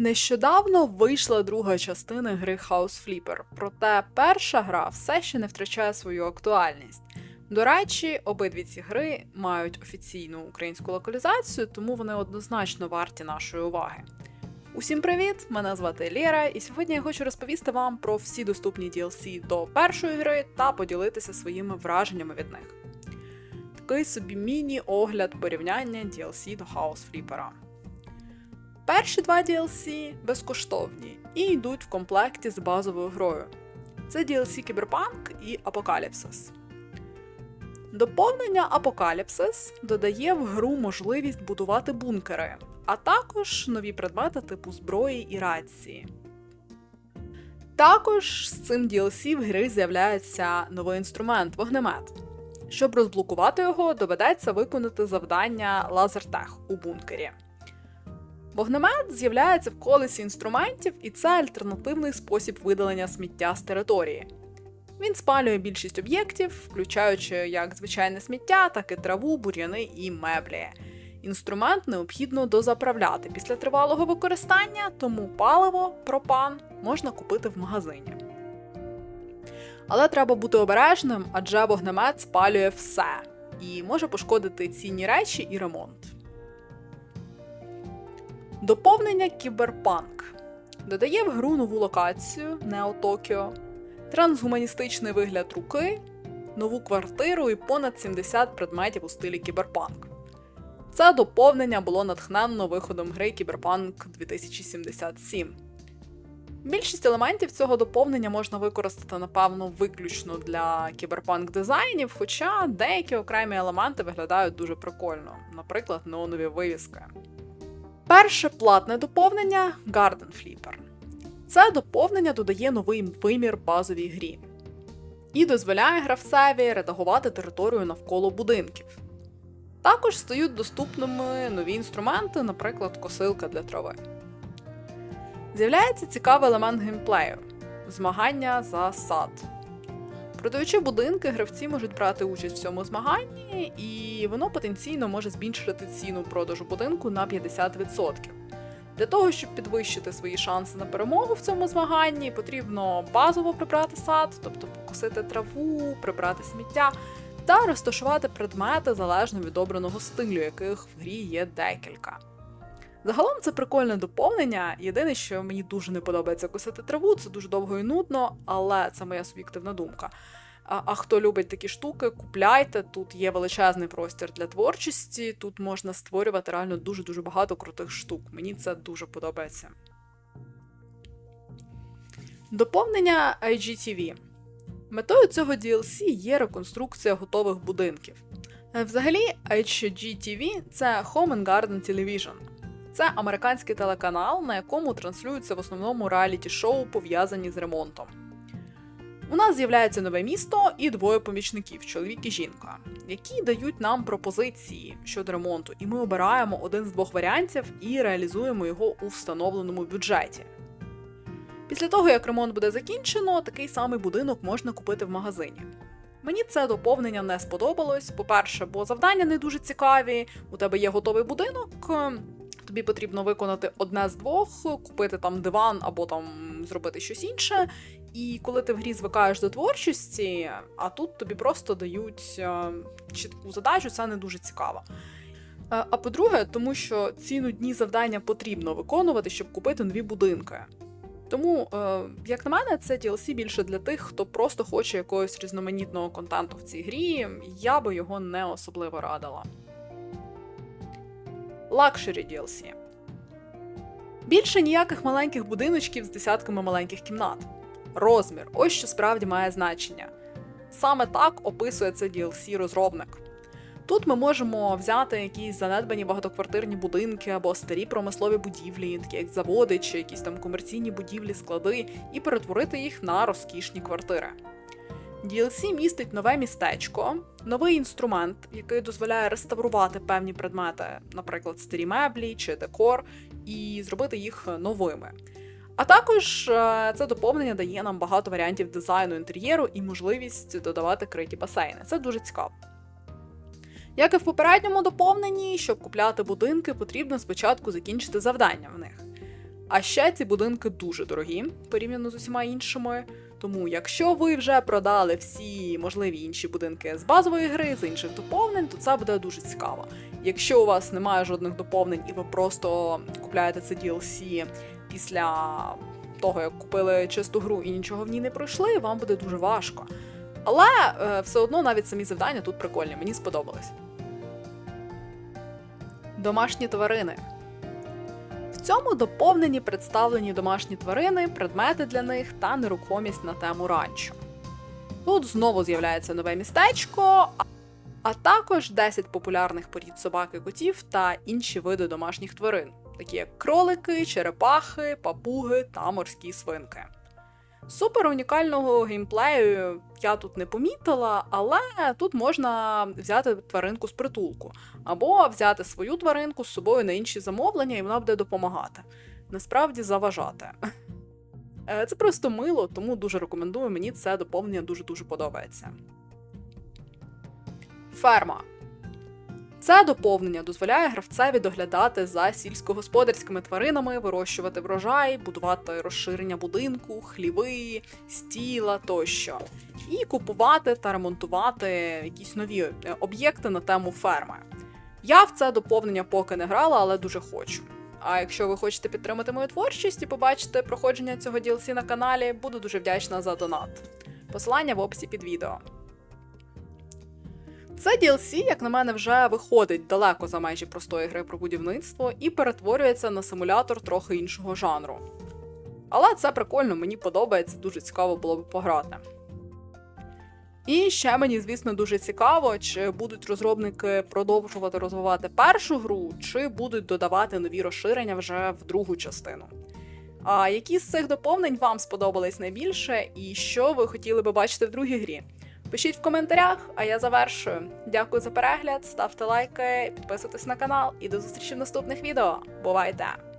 Нещодавно вийшла друга частина гри House Flipper, проте перша гра все ще не втрачає свою актуальність. До речі, обидві ці гри мають офіційну українську локалізацію, тому вони однозначно варті нашої уваги. Усім привіт! Мене звати Лєра, і сьогодні я хочу розповісти вам про всі доступні DLC до першої гри та поділитися своїми враженнями від них. Такий собі міні-огляд порівняння DLC до House Flipper. Перші два DLC безкоштовні і йдуть в комплекті з базовою грою. Це DLC Кіберпанк і Апокаліпсис. Доповнення Апокаліпсис додає в гру можливість будувати бункери, а також нові предмети типу зброї і рації. Також з цим DLC в гри з'являється новий інструмент вогнемет. Щоб розблокувати його, доведеться виконати завдання Лазертех у бункері. Вогнемет з'являється в колесі інструментів, і це альтернативний спосіб видалення сміття з території. Він спалює більшість об'єктів, включаючи як звичайне сміття, так і траву, бур'яни і меблі. Інструмент необхідно дозаправляти після тривалого використання, тому паливо, пропан можна купити в магазині. Але треба бути обережним, адже вогнемет спалює все і може пошкодити цінні речі і ремонт. Доповнення Кіберпанк додає в гру нову локацію Нео Токіо, трансгуманістичний вигляд руки, нову квартиру і понад 70 предметів у стилі кіберпанк. Це доповнення було натхненно виходом гри Кіберпанк 2077. Більшість елементів цього доповнення можна використати, напевно, виключно для кіберпанк дизайнів, хоча деякі окремі елементи виглядають дуже прикольно, наприклад, неонові вивіски. Перше платне доповнення Garden Flipper. Це доповнення додає новий вимір базовій грі і дозволяє гравцеві редагувати територію навколо будинків. Також стають доступними нові інструменти, наприклад, косилка для трави. З'являється цікавий елемент геймплею змагання за сад. Продаючи будинки, гравці можуть брати участь в цьому змаганні, і воно потенційно може збільшити ціну продажу будинку на 50%. Для того, щоб підвищити свої шанси на перемогу в цьому змаганні, потрібно базово прибрати сад, тобто покосити траву, прибрати сміття та розташувати предмети залежно від обраного стилю, яких в грі є декілька. Загалом це прикольне доповнення. Єдине, що мені дуже не подобається косити траву, це дуже довго і нудно, але це моя суб'єктивна думка. А, а хто любить такі штуки, купляйте. Тут є величезний простір для творчості, тут можна створювати реально дуже-дуже багато крутих штук. Мені це дуже подобається. Доповнення IGTV. Метою цього DLC є реконструкція готових будинків. Взагалі, HGTV – це Home and Garden Television. Це американський телеканал, на якому транслюються в основному реаліті-шоу, пов'язані з ремонтом. У нас з'являється нове місто і двоє помічників чоловік і жінка, які дають нам пропозиції щодо ремонту, і ми обираємо один з двох варіантів і реалізуємо його у встановленому бюджеті. Після того, як ремонт буде закінчено, такий самий будинок можна купити в магазині. Мені це доповнення не сподобалось. По-перше, бо завдання не дуже цікаві, у тебе є готовий будинок, тобі потрібно виконати одне з двох, купити там диван або там зробити щось інше. І коли ти в грі звикаєш до творчості, а тут тобі просто дають е, чітку задачу, це не дуже цікаво. Е, А по-друге, тому що ці нудні завдання потрібно виконувати, щоб купити нові будинки. Тому, е, як на мене, це DLC більше для тих, хто просто хоче якогось різноманітного контенту в цій грі. Я би його не особливо радила. Luxury DLC. Більше ніяких маленьких будиночків з десятками маленьких кімнат. Розмір ось що справді має значення. Саме так описує це DLC розробник. Тут ми можемо взяти якісь занедбані багатоквартирні будинки або старі промислові будівлі, такі як заводи чи якісь там комерційні будівлі, склади, і перетворити їх на розкішні квартири. DLC містить нове містечко, новий інструмент, який дозволяє реставрувати певні предмети, наприклад, старі меблі чи декор, і зробити їх новими. А також е, це доповнення дає нам багато варіантів дизайну інтер'єру і можливість додавати криті басейни. Це дуже цікаво. Як і в попередньому доповненні, щоб купляти будинки, потрібно спочатку закінчити завдання в них. А ще ці будинки дуже дорогі порівняно з усіма іншими. Тому, якщо ви вже продали всі можливі інші будинки з базової гри, з інших доповнень, то це буде дуже цікаво. Якщо у вас немає жодних доповнень і ви просто купляєте це DLC після того, як купили чисту гру і нічого в ній не пройшли, вам буде дуже важко. Але е, все одно навіть самі завдання тут прикольні, мені сподобались. Домашні тварини. Цьому доповнені представлені домашні тварини, предмети для них та нерухомість на тему ранчо. Тут знову з'являється нове містечко, а також 10 популярних порід собак і котів та інші види домашніх тварин, такі як кролики, черепахи, папуги та морські свинки. Супер унікального геймплею я тут не помітила, але тут можна взяти тваринку з притулку, або взяти свою тваринку з собою на інші замовлення, і вона буде допомагати. Насправді заважати. Е, Це просто мило, тому дуже рекомендую. Мені це доповнення дуже-дуже подобається. Ферма. Це доповнення дозволяє гравцеві доглядати за сільськогосподарськими тваринами, вирощувати врожай, будувати розширення будинку, хліви, стіла тощо, і купувати та ремонтувати якісь нові е, об'єкти на тему ферми. Я в це доповнення поки не грала, але дуже хочу. А якщо ви хочете підтримати мою творчість і побачити проходження цього DLC на каналі, буду дуже вдячна за донат. Посилання в описі під відео. Це DLC, як на мене, вже виходить далеко за межі простої гри про будівництво і перетворюється на симулятор трохи іншого жанру. Але це прикольно, мені подобається, дуже цікаво було б пограти. І ще мені, звісно, дуже цікаво, чи будуть розробники продовжувати розвивати першу гру, чи будуть додавати нові розширення вже в другу частину. А які з цих доповнень вам сподобались найбільше, і що ви хотіли би бачити в другій грі? Пишіть в коментарях, а я завершую. Дякую за перегляд, ставте лайки, підписуйтесь на канал і до зустрічі в наступних відео. Бувайте!